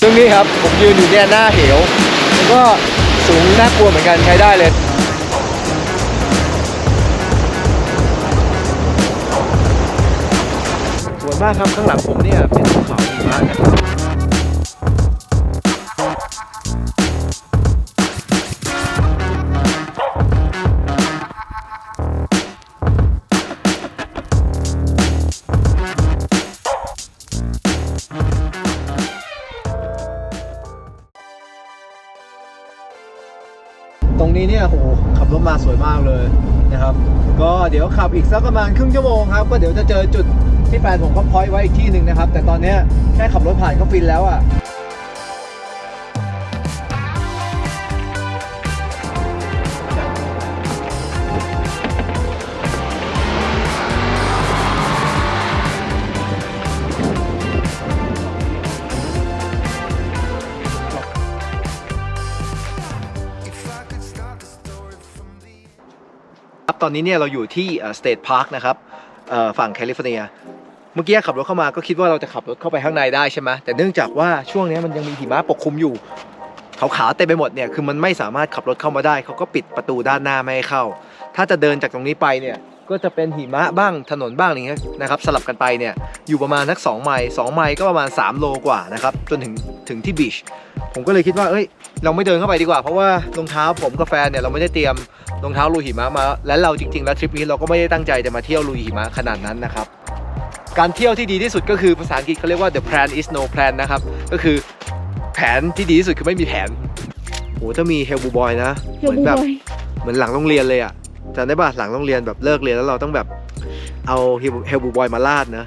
ซึ่งนี่ครับผมยืนอยู่เนี่ยหน้าเหวมันก็สูงน่ากลัวเหมือนกันใช้ได้เลยสวยมากครับข้างหลังผมเนี่ยเป็นภูเขาหิมะนะครับ สวยมากเลยนะครับ ก็เดี๋ยวขับอีกสักประมาณครึ่งชั่วโมงครับ ก็เดี๋ยวจะเจอจุดที่แฟนผมเขาพอยไว้อีกที่หนึ่งนะครับ แต่ตอนนี้แค่ขับรถผ่านก็ฟินแล้วอะ อนนี้เนี่ยเราอยู่ที่สเตทพาร์คนะครับฝั่งแคลิฟอร์เนีย เมื่อกี้ขับรถเข้ามาก็คิดว่าเราจะขับรถเข้าไปข้างในได้ใช่ไหมแต่เนื่องจากว่าช่วงนี้มันยังมีหิมะปกคลุมอยู่ขาวๆเต็มไปหมดเนี่ยคือมันไม่สามารถขับรถเข้ามาได้เขาก็ปิดประตูด้านหน้าไม่ให้เข้า ถ้าจะเดินจากตรงนี้ไปเนี่ยก็จะเป็นหิมะบ้างถนนบ้างอะไรเงี้ยนะครับสลับกันไปเนี่ยอยู่ประมาณสัก2ไมล์2ไมล์ก็ประมาณ 3 โลกว่านะครับจนถึงถึงที่บีชผมก็เลยคิดว่าเอ้ย เราไม่เดินเข้าไปดีกว่าเพราะว่ารองเท้าผมกับแฟนเนี่ยเราไม่ได้เตรียมรองเท้าลุยหิมะมา และเราจริงๆแล้วทริปนี้เราก็ไม่ได้ตั้งใจจะมาเที่ยวลุยหิมะขนาดนั้นนะครับการเที่ยวที่ดีที่สุดก็คือภาษาอังกฤษเขาเรียกว่า the plan is no plan นะครับก็คือแผนที่ดีที่สุดคือไม่มีแผนโหถ้ามีเฮลบูบอยนะเฮียเหมือนบูแบบบอยเหมือนหลังโรงเรียนเลยอะจำได้ป่ะหลังโรงเรียนแบบเลิกเรียนแล้วเราต้องแบบเอาเฮลบูบอยมาลาดนะ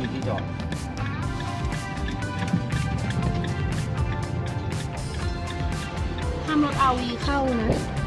มีที่จอดห้ามรถเอาวีเข้านะ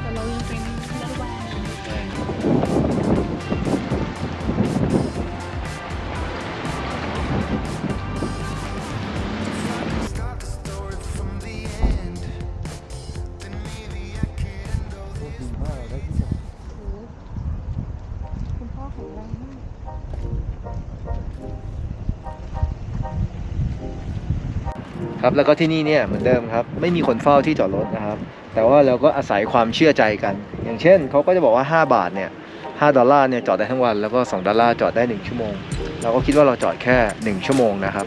ครับแล้วก็ที่นี่เนี่ยเหมือนเดิมครับ ไม่มีคนเฝ้าที่จอดรถนะครับ แต่ว่าเราก็อาศัยความเชื่อใจกัน อย่างเช่นเขาก็จะบอกว่า 5 บาทเนี่ย5ดอลลาร์เนี่ยจอดได้ทั้งวันแล้วก็ 2ดอลลาร์จอดได้ 1 ชั่วโมง เราก็คิดว่าเราจอดแค่ 1 ชั่วโมงนะครับ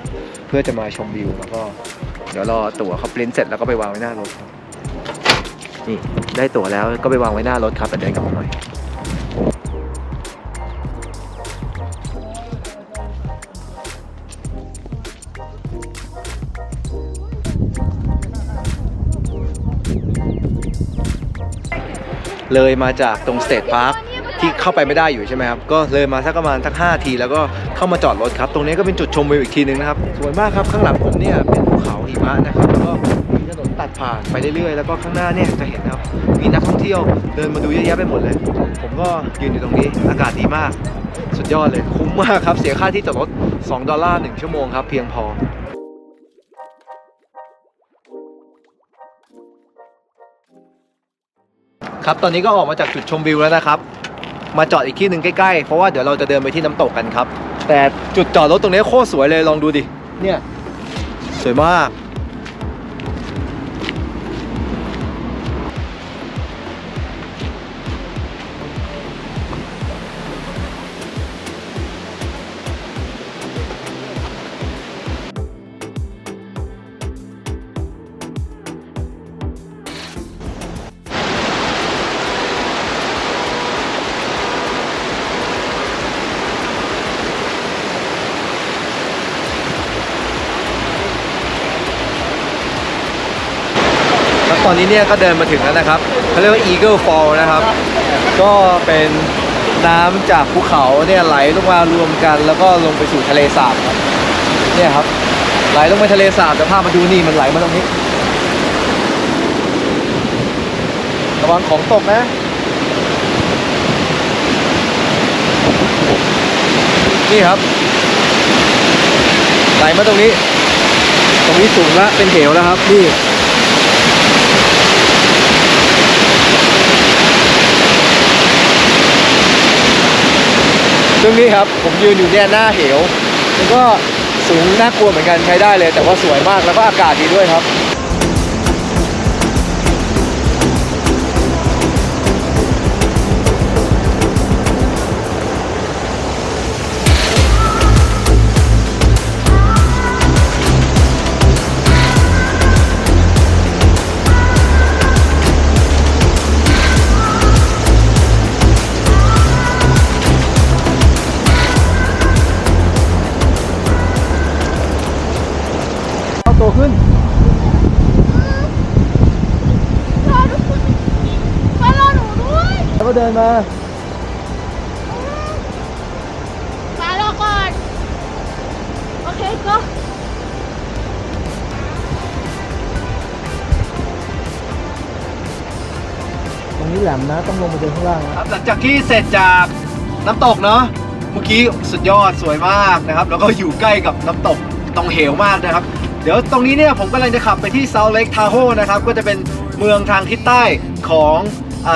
เพื่อจะมาชมวิวแล้วก็เดี๋ยวรอตั๋วเขาปริ้นเสร็จแล้วก็ไปวางไว้หน้ารถนี่ได้ตั๋วแล้วก็ไปวางไว้หน้ารถครับเดินกลับมาหน่อย เลยมาจากตรงสเตทพาร์คที่เข้าไปไม่ได้อยู่ใช่ไหมครับ ก็เลยมาสักประมาณสัก5ที แล้วก็เข้ามาจอดรถครับ ตรงนี้ก็เป็นจุดชมวิวอีกทีนึงนะครับ สวยมากครับข้างหลังผมเนี่ยเป็นภูเขาหิมะนะครับแล้วก็มีถนนตัดผ่านไปเรื่อยๆ แล้วก็ข้างหน้าเนี่ยจะเห็นครับ มีนักท่องเที่ยวเดินมาดูเยอะแยะไปหมดเลย ผมก็ยืนอยู่ตรงนี้ อากาศดีมาก สุดยอดเลย คุ้มมากครับ เสียค่าที่จอดรถ 2 ดอลลาร์1ชั่วโมงครับ เพียงพอ ครับตอนนี้ก็ออกมาจากจุดชมวิวแล้วนะครับ มาจอดอีกที่หนึ่งใกล้ๆ เพราะว่าเดี๋ยวเราจะเดินไปที่น้ำตกกันครับ แต่จุดจอดรถตรงนี้โคตรสวยเลยลองดูดิเนี่ย สวยมาก ตอนนี้เนี่ยก็เดินมาถึงแล้วนะครับเขาเรียกว่า Eagle Fall นะครับ ก็เป็นน้ำจากภูเขาเนี่ยไหลลงมารวมกัน แล้วก็ลงไปสู่ทะเลสาบครับเนี่ยครับไหลลงไปทะเลสาบเดี๋ยวพามาดูนี่มันไหลมาตรงนี้ระวังของตกนะนี่ครับไหลมาตรงนี้ ตรงนี้สูงล้วเป็นเหวแล้วครับนี่ ซึ่งนี่ครับผมยืนอยู่เนี่ยหน้าเหวมันก็สูงน่ากลัวเหมือนกันใช้ได้เลย แต่ว่าสวยมากแล้วก็อากาศดีด้วยครับ ขึ้นรอทุกคนมารอหนูด้วยแล้วก็เดินมามารอก่อน โอเคก็ตรงนี้แหลมนะ ต้องลงมาเดินข้างล่างครับหลังจากที่เสร็จจากน้ำตกเนาะเมื่อกี้สุดยอดสวยมากนะครับ แล้วก็อยู่ใกล้กับน้ำตกตรงเหวมากนะครับ เดี๋ยวตรงนี้เนี่ยผมกำลังจะขับไปที่ South Lake Tahoe นะครับ ก็จะเป็นเมืองทางทิศใต้ของอ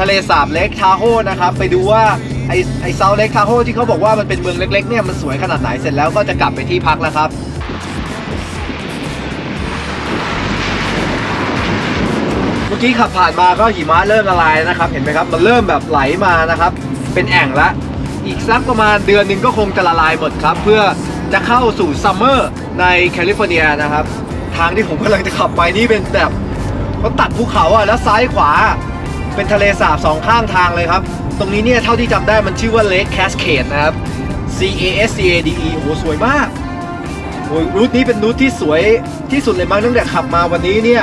ทะเลสาบ Lake Tahoe นะครับ ไปดูว่าไอไอ South Lake Tahoe ที่เขาบอกว่ามันเป็นเมืองเล็กๆเนี่ยมันสวยขนาดไหนเสร็จแล้วก็จะกลับไปที่พักแล้วครับเมื่อกี้ขับผ่านมาก็หิมะเริ่มละลายนะครับ เห็นไหมครับ มันเริ่มแบบไหลมานะครับ เป็นแอ่งละ อีกสักประมาณเดือนหนึ่งก็คงจะละลายหมดครับ เพื่อจะเข้าสู่ซัมเมอร์ ในแคลิฟอร์เนียนะครับ ทางที่ผมกำลังจะขับไปนี่เป็นแบบเขาตัดภูเขาอะแล้วซ้ายขวา เป็นทะเลสาบสองข้างทางเลยครับ ตรงนี้เนี่ยเท่าที่จำได้มันชื่อว่าเลคแคสเคดนะครับ C A S C A D E โอ้โหสวยมากโอ้ยรูทนี้เป็นรูทที่สวยที่สุดเลยมั้งตั้งแต่ขับมาวันนี้เนี่ย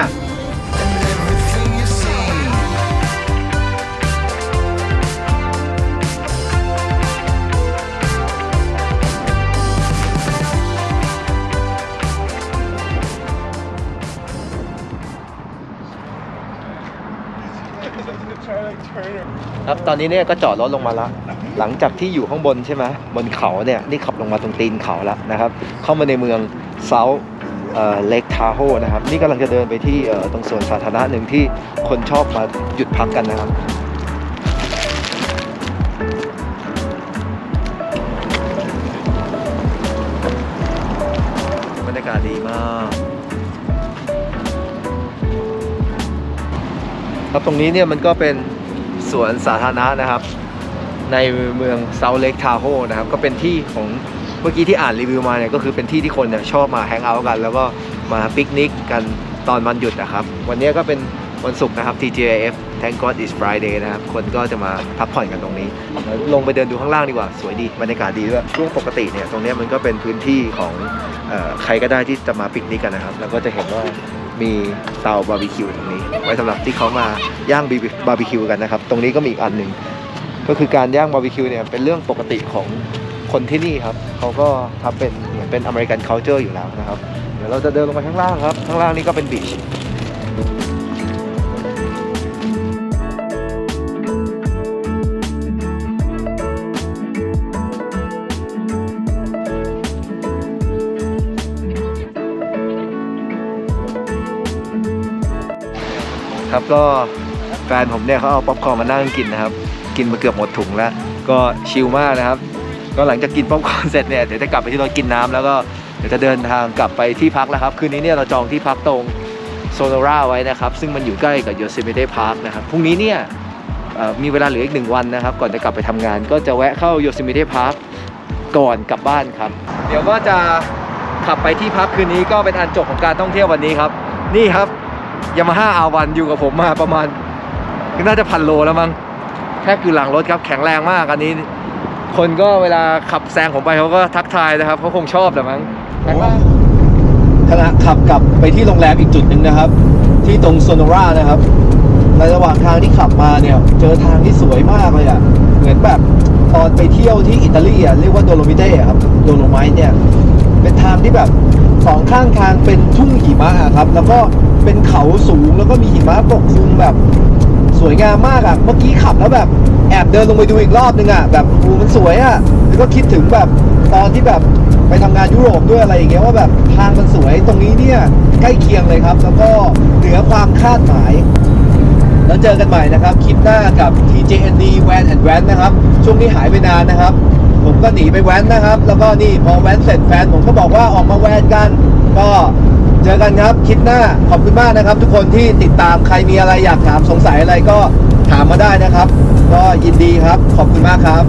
ตอนนี้เนี่ยก็จอดรถลงมาแล้วหลังจากที่อยู่ข้างบนใช่ไหมบนเขาเนี่ยนี่ขับลงมาตรงตีนเขาแล้วนะครับ เข้ามาในเมืองเซาเลกทาโฮนะครับ นี่กำลังจะเดินไปที่ตรงสวนสาธารณะหนึ่งที่คนชอบมาหยุดพักกันนะครับบรรยากาศดีมากครับตรงนี้เนี่ยมันก็เป็น สวนสาธารณะนะครับ ในเมืองเซาเล็กทาโฮนะครับ ก็เป็นที่ของเมื่อกี้ที่อ่านรีวิวมาเนี่ยก็คือเป็นที่ที่คนเนี่ยชอบมาแฮงเอาท์กัน แล้วก็มาปิกนิกกันตอนวันหยุดนะครับ วันนี้ก็เป็นวันศุกร์นะครับ TGIF Thank God It's Friday นะครับ คนก็จะมาพักผ่อนกันตรงนี้ ลงไปเดินดูข้างล่างดีกว่า สวยดี บรรยากาศดีด้วย ช่วงปกติเนี่ย ตรงนี้มันก็เป็นพื้นที่ของออใครก็ได้ที่จะมาปิกนิกกันนะครับ แล้วก็จะเห็นว่า มีเตาบาร์บีคิวตรงนี้ ไว้สำหรับที่เขามาย่างบาร์บีคิวกันนะครับ ตรงนี้ก็มีอีกอันหนึ่งก็คือการย่างบาร์บีคิวเนี่ยเป็นเรื่องปกติของคนที่นี่ครับเขาก็ทำเป็นเหมือนเป็นอเมริกันเคานเจอร์อยู่แล้วนะครับ เดี๋ยวเราจะเดินลงไปข้างล่างครับ ข้างล่างนี่ก็เป็นบีช ครับ ก็แฟนผมเนี่ยเขาเอาป๊อปคอร์นมานั่งกินนะครับ กินมาเกือบหมดถุงแล้ว ก็ชิลมากนะครับ ก็หลังจากกินป๊อปคอร์นเสร็จเนี่ยเดี๋ยวจะกลับไปที่รถกินน้ำแล้วก็เดี๋ยวจะเดินทางกลับไปที่พักแล้วครับ คืนนี้เนี่ยเราจองที่พักตรงโซโนราไว้นะครับ ซึ่งมันอยู่ใกล้กับโยเซมิเ e พาร์คนะครับพรุ่งนี้เนี่ยมีเวลาเหลืออีกหนึ่งวันนะครับ ก่อนจะกลับไปทำงาน ก็จะแวะเข้าโยเซมิเ e พาร์คก่อนกลับบ้านครับ เดี๋ยวก็จะขับไปที่พักคืนนี้ก็เป็นอันจบของการท่องเที่ยววันนี้ครับ นี่ครับ ยามาฮ่าอาวันอยู่กับผมมาประมาณน่าจะพันโลแล้วมั้งแค่คือหลังรถครับแข็งแรงมากอันนี้ คนก็เวลาขับแซงผมไปเขาก็ทักทายนะครับเขาคงชอบแหละมั้งขณะขับกลับไปที่โรงแรมอีกจุดหนึ่งนะครับ ที่ตรงโซโนรานะครับ ในระหว่างทางที่ขับมาเนี่ย เจอทางที่สวยมากเลยอะ เหมือนแบบตอนไปเที่ยวที่อิตาลีอะเรียกว่าโดโลมิเต้ครับโดโลไมต์เนี่ย เป็นทางที่แบบสองข้างทางเป็นทุ่งหิมะครับ แล้วก็ เป็นเขาสูงแล้วก็มีหิมะปกคลุมแบบสวยงามมากอะ่ะ เมื่อกี้ขับแล้วแบบแอบเดินลงไปดูอีกรอบนึงอะ่ะแบบโอ้มันสวยอะ่ะแล้วก็คิดถึงแบบตอนที่แบบไปทำงานยุโรปด้วยอะไรอย่างเงี้ยว่าแบบทางมันสวยตรงนี้เนี่ยใกล้เคียงเลยครับ แล้วก็เหนือความคาดหมาย แล้วเจอกันใหม่นะครับ คลิปหน้ากับ TJND Van and Van นะครับ ช่วงนี้หายไปนานนะครับ ผมก็หนีไปแว้นนะครับ แล้วก็นี่พอแว้นเสร็จแฟนผมก็บอกว่าออกมาแว้นกัน ก็ เจอกันครับคลิปหน้าขอบคุณมากนะครับ ทุกคนที่ติดตามใครมีอะไรอยากถามสงสัยอะไรก็ถามมาได้นะครับ ก็ยินดีครับขอบคุณมากครับ